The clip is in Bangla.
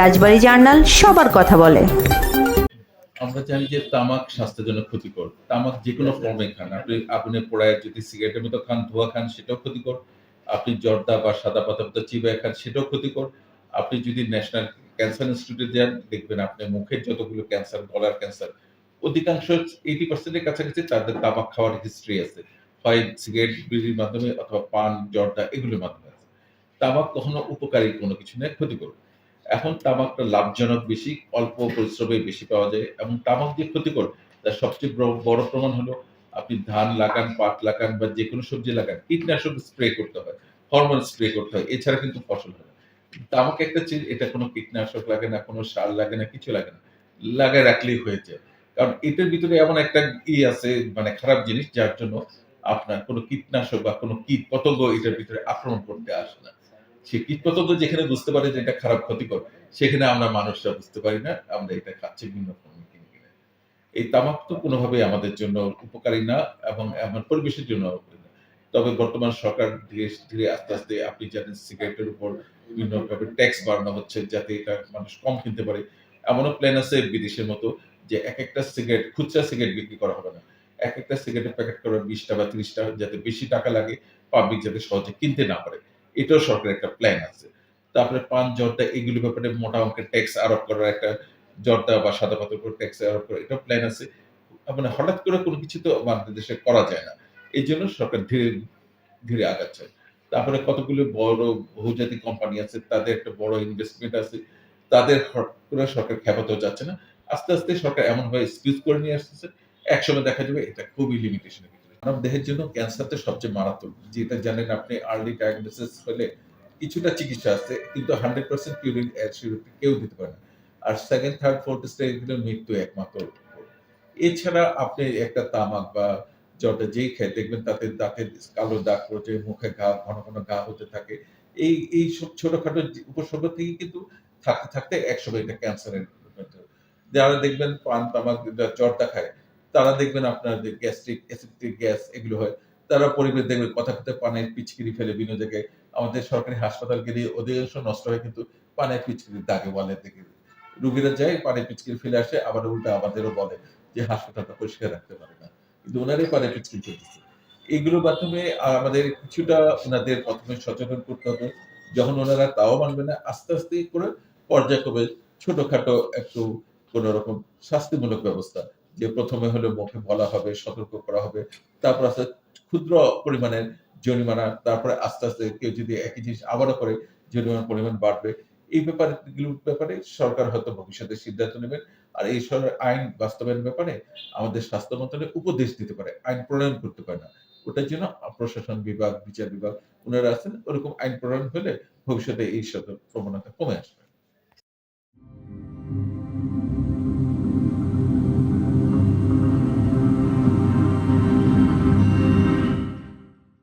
রাজবাড়ী জার্নাল সবার কথা বলে। আমরা জানি যে তামাক স্বাস্থ্যের জন্য ক্ষতিকর। তামাক যে কোনো ফর্মে খান। আপনি আগুনে পোড়ায় যদি সিগারেটের মতো খান, ধোয়া খান, সেটাও ক্ষতিকর। আপনি জর্দা বা সাদা পাতা পাতা চিবায় খান, সেটাও ক্ষতিকর। আপনি যদি ন্যাশনাল ক্যান্সার ইনস্টিটিউটে যান, দেখবেন আপনি মুখের যতগুলো ক্যান্সার গলার ক্যান্সার অধিকাংশ এইটি পার্সেন্টের কাছাকাছি তাদের তামাক খাওয়ার হিস্ট্রি আছে। হয় সিগারেট বিড়ির মাধ্যমে অথবা পান, জর্দা, এগুলোর মাধ্যমে তামাক কখনো উপকারী কোনো কিছু নয়, ক্ষতিকর। এখন তামাকটা লাভজনক বেশি, অল্প পরিশ্রমে বেশি পাওয়া যায় এবং তামাক যে ক্ষতিকর। তার সবচেয়ে বড়- প্রমাণ হলো আপনি ধান লাগান, পাট লাগান বা যে কোনো সবজি লাগান, কীটনাশক স্প্রে করতে হয় হরমোন স্প্রে করতে হয়, এছাড়া কিন্তু ফসল হয় তামাক একটা চিজ এটা কোনো কীটনাশক লাগে না, কোনো সার লাগে না, কিছু লাগে না, লাগায় রাখলেই হয়ে যায়। কারণ এটার ভিতরে এমন একটা ই আছে মানে খারাপ জিনিস, যার জন্য আপনার কোনো কীটনাশক বা কোনো কীট পতঙ্গ এটার ভিতরে আক্রমণ করতে আসে না। সে কীট পতঙ্গ যেখানে বুঝতে পারে যে এটা খারাপ, ক্ষতিকর, সেখানে আমরা মানুষরা বুঝতে পারি না, আমরা এটা খাচ্ছি কিনে এই তামাক তো কোনোভাবেই আমাদের জন্য উপকারী না এবং আমার পরিবেশের জন্য তবে বর্তমান সরকার ধীরে ধীরে আস্তে আস্তে আপনি জানেন সিগারেটের উপর বিভিন্নভাবে ট্যাক্স বাড়ানো হচ্ছে যাতে এটা মানুষ কম কিনতে পারে। এমনও প্ল্যান আছে বিদেশের মতো যে এক একটা সিগারেট, খুচরা সিগারেট বিক্রি করা হবে না। এক একটা সিগারেটের প্যাকেট করা বিশটা বা ত্রিশটা যাতে বেশি টাকা লাগে পাবলিক যাতে সহজে কিনতে না পারে। এটাও সরকারের একটা প্ল্যান আছে। তারপরে পান, জর্দা এগুলো ব্যাপারে মোটা অঙ্কের ট্যাক্স আরোপ করার একটা জর্দা বা সাদা পাতার উপর ট্যাক্স আরোপ করার এটা প্ল্যান আছে। মানে হঠাৎ করে কোনো কিছু তো আমাদের দেশে করা যায় না। এই জন্য সরকার ধীরে ধীরে আগাচ্ছে। তারপরে কতগুলো বড় বহুজাতিক কোম্পানি আছে, তাদের একটা বড় ইনভেস্টমেন্ট আছে, তাদের করে সরকার খেপাতেও যাচ্ছে না। আস্তে আস্তে সরকার এমন ভাবে স্কিউজ করে নিয়ে আসতেছে, একসময় দেখা যাবে এটা খুবই লিমিটেশনের ভিতরে মানব দেহের জন্য ক্যান্সারটা সবচেয়ে মারাত্মক। যেটা জানেন আপনি আর্লি ডায়াগনোসিস হলে কিছুটা চিকিৎসা আছে, কিন্তু হান্ড্রেড পার্সেন্ট কিউরিং কেউ দিতে পারে না। আর সেকেন্ড থার্ড ফোর্থ স্টেজ হলো মৃত্যু একমাত্র। এছাড়া আপনি একটা তামাক বা জটা যেই খেয়ে দেখবেন, তাতে দাঁতের কালো দাগ পড়ছে, মুখে ঘা ঘন ঘন ঘা হতে থাকে। এই এই সব ছোটখাটো উপসর্গ থেকে কিন্তু থাকতে থাকতে একসময় এটা ক্যান্সারের যারা দেখবেন পান তামাক জর্দা খায় তারা দেখবেন আপনার যে গ্যাস্ট্রিক অ্যাসিডিক গ্যাস এগুলো হয়, তারা পরিবেশ দেখবেন কথা কথা পানের পিচকিরি ফেলে বিভিন্ন জায়গায়। আমাদের সরকারি হাসপাতাল গেলে অধিকাংশ নষ্ট হয় কিন্তু পানের পিচকিরির দাগে বলে দেখে। রুগীরা যায়, পানের পিচকিরি ফেলে আসে, আবার উল্টা আমাদেরও বলে যে হাসপাতালটা পরিষ্কার রাখতে পারে না। কিন্তু ওনারাই পানের পিচকিরি চলতেছে এইগুলোর মাধ্যমে আমাদের কিছুটা ওনাদের প্রথমে সচেতন করতে হবে। যখন ওনারা তাও মানবে না, আস্তে আস্তে করে পর্যায়ক্রমে ছোটখাটো একটু কোন রকম শাস্তিমূলক ব্যবস্থা যে প্রথমে হলো মুখে বলা হবে, সতর্ক করা হবে, তারপর আস্তে ক্ষুদ্র পরিমাণের জরিমানা, তারপরে আস্তে আস্তে কেউ যদি একই জিনিস আবারও করে, জরিমানার পরিমাণ বাড়বে। এই ব্যাপারে ব্যাপারে সরকার হয়তো ভবিষ্যতে সিদ্ধান্ত নেবেন। আর এই সরকার আইন বাস্তবায়নের ব্যাপারে আমাদের স্বাস্থ্য মন্ত্রণালয় উপদেশ দিতে পারে, আইন প্রণয়ন করতে পারে না। ওটার জন্য প্রশাসন বিভাগ, বিচার বিভাগ, ওনারা আছেন, ওরকম আইন প্রণয়ন হলে ভবিষ্যতে এই প্রবণতা কমে আসবে।